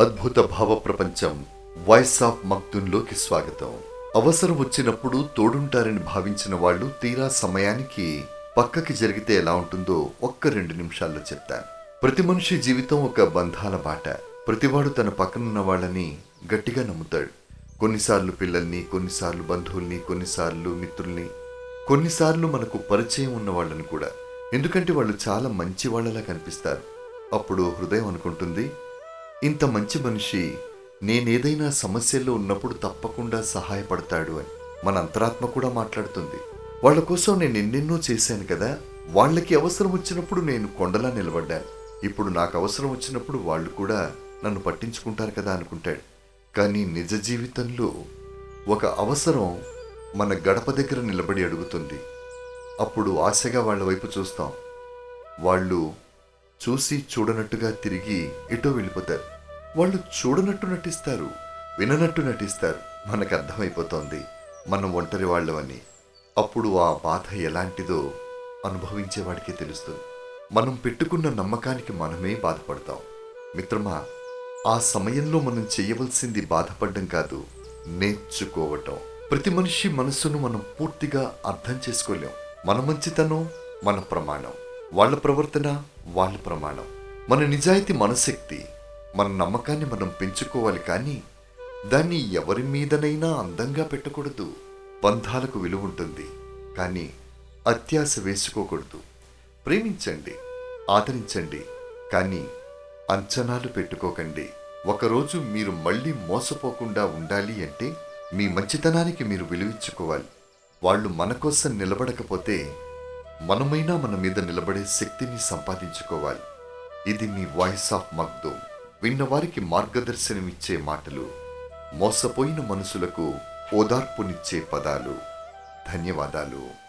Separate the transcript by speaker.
Speaker 1: అద్భుత భావ ప్రపంచం వాయిస్ ఆఫ్ మక్దున్లోకి స్వాగతం. అవసరం వచ్చినప్పుడు తోడుంటారని భావించిన వాళ్ళు తీరా సమయానికి పక్కకి జరిగితే ఎలా ఉంటుందో ఒక్క రెండు నిమిషాల్లో చెప్తాను. ప్రతి మనిషి జీవితం ఒక బంధాల బాట. ప్రతివాడు తన పక్కనున్న వాళ్ళని గట్టిగా నమ్ముతాడు. కొన్నిసార్లు పిల్లల్ని కొన్నిసార్లు బంధువుల్ని కొన్నిసార్లు మిత్రుల్ని కొన్నిసార్లు మనకు పరిచయం ఉన్న వాళ్ళని కూడా. ఎందుకంటే వాళ్ళు చాలా మంచి వాళ్ళలా కనిపిస్తారు. అప్పుడు హృదయం అనుకుంటుంది ఇంత మంచి మనిషి నేనేదైనా సమస్యల్లో ఉన్నప్పుడు తప్పకుండా సహాయపడతాడు అని. మన అంతరాత్మ కూడా మాట్లాడుతుంది. వాళ్ళ కోసం నేను ఎన్నెన్నో చేశాను కదా వాళ్ళకి అవసరం వచ్చినప్పుడు నేను కొండలా నిలబడ్డాను. ఇప్పుడు నాకు అవసరం వచ్చినప్పుడు వాళ్ళు కూడా నన్ను పట్టించుకుంటారు కదా అనుకుంటాడు. కానీ నిజ జీవితంలో ఒక అవసరం మన గడప దగ్గర నిలబడి అడుగుతుంది. అప్పుడు ఆశగా వాళ్ళ వైపు చూస్తాం. వాళ్ళు చూసి చూడనట్టుగా తిరిగి ఎటో వెళ్ళిపోతారు. వాళ్ళు చూడనట్టు నటిస్తారు విననట్టు నటిస్తారు. మనకు అర్థమైపోతోంది మనం ఒంటరి వాళ్ళమని. అప్పుడు ఆ బాధ ఎలాంటిదో అనుభవించేవాడికి తెలుస్తుంది. మనం పెట్టుకున్న నమ్మకానికి మనమే బాధపడతాం. మిత్రమా ఆ సమయంలో మనం చేయవలసింది బాధపడడం కాదు నేర్చుకోవటం. ప్రతి మనిషి మనస్సును మనం పూర్తిగా అర్థం చేసుకోలేం. మన మంచితనం మన ప్రమాణం. వాళ్ళ ప్రవర్తన వాళ్ళ ప్రమాణం. మన నిజాయితీ మనశక్తి మన నమ్మకాన్ని మనం పెంచుకోవాలి కానీ దాన్ని ఎవరి మీదనైనా అందంగా పెట్టకూడదు. బంధాలకు విలువ ఉంటుంది. కానీ అత్యాశ వేసుకోకూడదు. ప్రేమించండి ఆదరించండి కానీ అంచనాలు పెట్టుకోకండి. ఒకరోజు మీరు మళ్ళీ మోసపోకుండా ఉండాలి అంటే మీ మంచితనానికి మీరు విలువించుకోవాలి వాళ్ళు మన కోసం నిలబడకపోతే మనమైనా మన మీద నిలబడే శక్తిని సంపాదించుకోవాలి. ఇది మీ వాయిస్ ఆఫ్ మగ్దూమ్. విన్నవారికి మార్గదర్శనమిచ్చే మాటలు మోసపోయిన మనసులకు ఓదార్పునిచ్చే పదాలు. ధన్యవాదాలు.